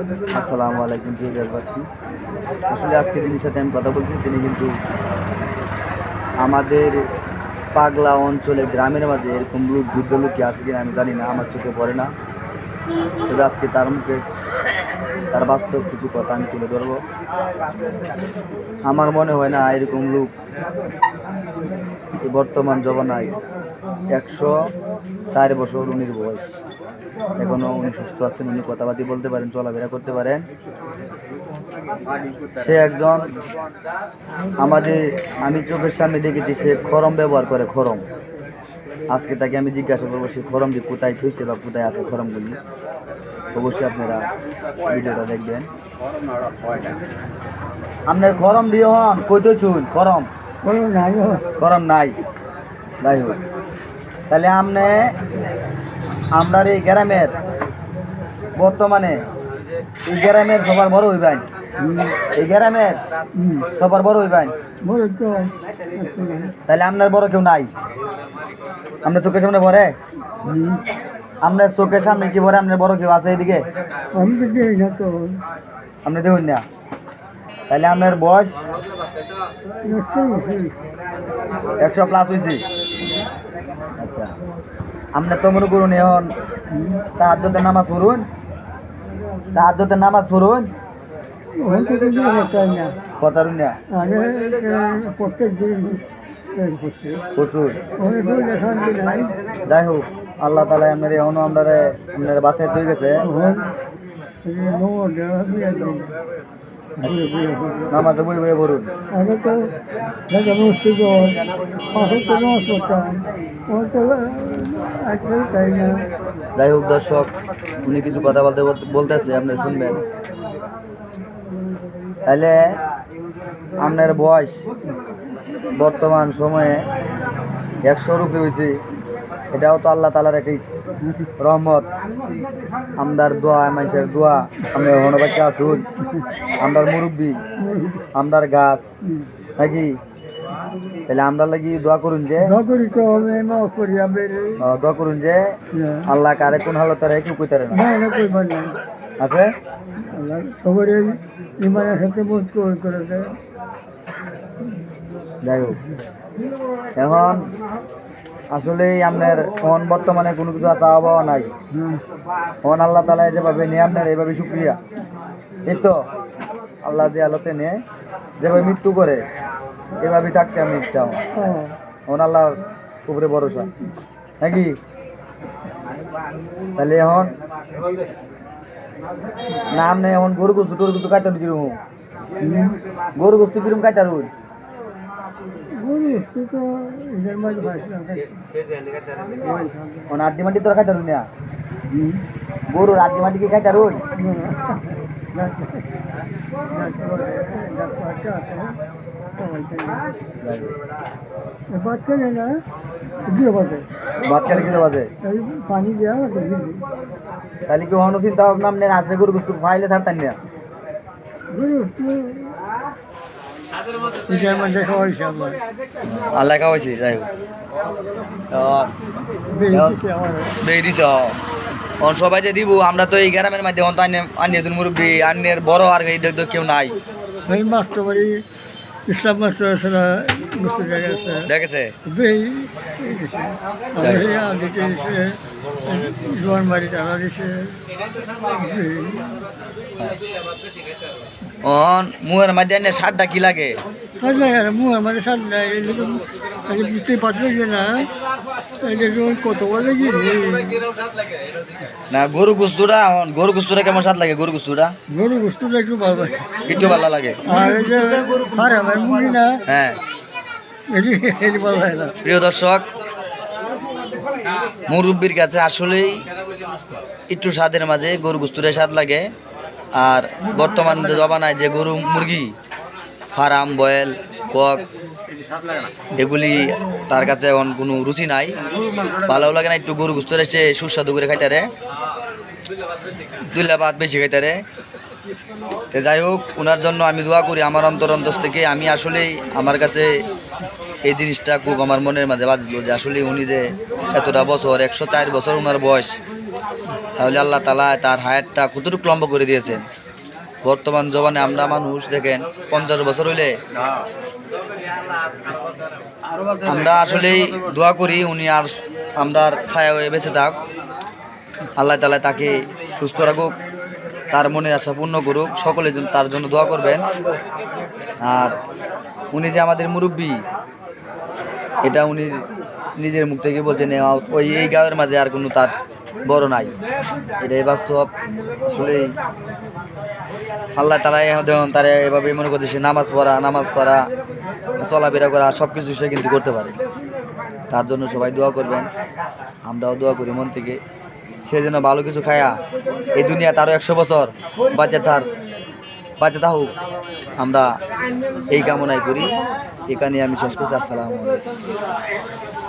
আসসালামু আলাইকুম, প্রিয় দেশবাসী। আসলে আজকে যিনি সাথে আমি কথা বলছি, তিনি কিন্তু আমাদের পাগলা অঞ্চলে গ্রামের মাঝে এরকম লোক, বৃদ্ধ লোক আছে কিনা আমি জানি না, আমার চোখে পড়ে না। তবে আজকে তার মুখে তার বাস্তব কিছু কথা আমি তুলে ধরবো। আমার মনে হয় না এরকম লোক বর্তমান জমানায় একশো চার বছর উনির বয়স। এখনও উনি সুস্থ আছেন উনি কথাবার্তি বলতে পারেন চলাফেরা করতে পারেন। সে একজন আমাদের আমি চোখের সামনে দেখেছি সে খরম ব্যবহার করে খরম। আজকে তাকে আমি জিজ্ঞাসা করব সে খরম যে কোথায় থুইছে বা কোথায় আছে খরমগুলি? অবশ্যই আপনারা ভিডিওটা দেখবেন। আপনার খরম দিয়ে হন কইতে চুন খরম? খরম নাই। যাই হোক। তাহলে আপনি আপনার এই গ্রামের বর্তমানে এই গ্রামের সবার বড় হইবেন এই গ্রামের সবার বড় হইবেন তাহলে আপনার বড় কেউ নাই? আপনার চোখের সামনে ভরে আপনার চোখের সামনে কি ভরে আপনার বড় কেউ আছে এদিকে আপনি দেখুন না। তাহলে আপনার বয়স একশো প্লাস হয়েছে আপনি তো মনে করুন এখন তাহাজ্জতের নামাজ পড়ুন। তাহাজ্জতের নামাজ পড়ুন। যাই হোক, আল্লাহ তালা আপনার এখনও আপনার বাসায় তৈরি গেছে নামাজে বই বই পড়ুন। আগে তো ঢাকা মসজিদ পাশে তো নামাজ পড়তাম ওর তো তাই না? যাই হোক দর্শক উনি কিছু কথা বলতে বলতে- বলতেছে আপনি শুনবেন। তাহলে আপনার বয়স বর্তমান সময়ে একশো রুপি হয়েছে। এটাও তো আল্লাহ তালার একই রহমত। আমদার দোয়া মানুষের দোয়া আমি হনবাচ্চা আসুন আমদার মুরব্বী আমদার গাছ নাকি? তাহলে আমরা লাগি দোয়া করুন যে। দোয়া করুন যে। আল্লাহ কারে কোন হালত রে কেউ কইতারে না। আছে? সবারই ইমানের সাথে বোধ করে যাই হোক। এখন আসলে আপনার ফোন বর্তমানে কোনো কিছু চাওয়া পাওয়া নাই। ফোন আল্লাহ তালা যেভাবে নিয়ে আপনার এইভাবে শুক্রিয়া। এই তো আল্লাহ যে আলোতে নিয়ে যেভাবে মৃত্যু করে এভাবে থাকতে আমি ইচ্ছা। ও, এখন আল্লাহর উপরে ভরসা। নাকি তাহলে এখন না আপনি এখন গরু গুস্তু টরু গুস্তু কাটান কিরম। গরু গুস্তু কিরম কাটার গরু হচ্ছে তো এদের মাঝে ভাসলাম এখন আড্ডি মাটি তোরা কাটার না হুম। গরুর আড্ডি মাটি কি কাটার বাচ্চা নেই না দিয়ে বাজে ভাত খেলে কিলো বাজে এই পানি দেওয়া বাজে তাহলে কি অন্য চিন্তা ভাবনা আপনি আছে গরু গুস্তু ফাইলে ছাড়তেন না এটার মধ্যে খাওয়াইছে আমার আল্লাহ খাওয়াইছি যাই হোক। দিয়ে দিছ অন সবাই যে দিব আমরা তো এই গ্রামের মধ্যে অন্ত আনিয়েছেন মুরব্বী আন্যের বড় আর এই দেখ কেউ নাই। এই মাস্টার বাড়ি ইসলাম মাস্টার আছে দেখেছে? দিতে দিছে জোয়ান বাড়ি তারা দিছে অন মুহের মধ্যে আনিয়ে সারটা কি লাগে? মুখ আমাদের সার বুঝতেই পারছিল না কত বলে কি? না গরু গুস্তুটা গরু গুস্তুটা কেমন স্বাদ লাগে গরু গুস্তুটা গরু বস্তুটা একটু ভালো লাগে। একটু ভালো লাগে। হ্যাঁ। প্রিয় দর্শক মুরব্বীর কাছে আসলেই একটু স্বাদের মাঝে গরু গুস্তুরে স্বাদ লাগে। আর বর্তমান যে জবানায় যে গরু, মুরগি, ফার্ম, বয়েল, কক, এগুলি তার কাছে এখন কোনো রুচি নাই। ভালো লাগে না, একটু গরু গুস্তুরে সে সুস্বাদু করে খাইতারে দুইলা ভাত বেশি খাইতে রে। তো যাই হোক ওনার জন্য আমি দোয়া করি আমার অন্তর অন্তর থেকে। আমি আসলেই আমার কাছে এই জিনিসটা খুব আমার মনের মাঝে বাজলো যে আসলে উনি যে এতটা বছর, একশো চার বছর ওনার বয়স তাহলে আল্লাহ তালা তার হায়াতটা কতটুকু লম্বা করে দিয়েছেন? বর্তমান জবানে আমরা মানুষ দেখেন, পঞ্চাশ বছর হইলে আমরা আসলেই দোয়া করি উনি আর আমরা ছায়া হয়ে বেঁচে থাক। আল্লাহ তালা তাকে সুস্থ রাখুক, তার মনের আশা পূর্ণ করুক, সকলে তার জন্য দোয়া করবেন। আর উনি যে আমাদের মুরব্বী, এটা উনি নিজের মুখ থেকে বলছেন, "এ ওই এই গাঁয়ের মাঝে আর কোনো তার বড় নাই। এটাই বাস্তব আসলেই আল্লাহ তারা এখন তারা এভাবে মনে করছে নামাজ পড়া নামাজ পড়া, চলাফেরা করা সব কিছু সে কিন্তু করতে পারে। তার জন্য সবাই দোয়া করবেন, আমরাও দোয়া করি মন থেকে। সে যেন ভালো কিছু খায়া এই দুনিয়া তারও একশো বছর বাঁচে তার, বাঁচে থাকুক আমরা এই কামনাই করি। এখানে আমি শেষ করছি। আসসালামু আলাইকুম।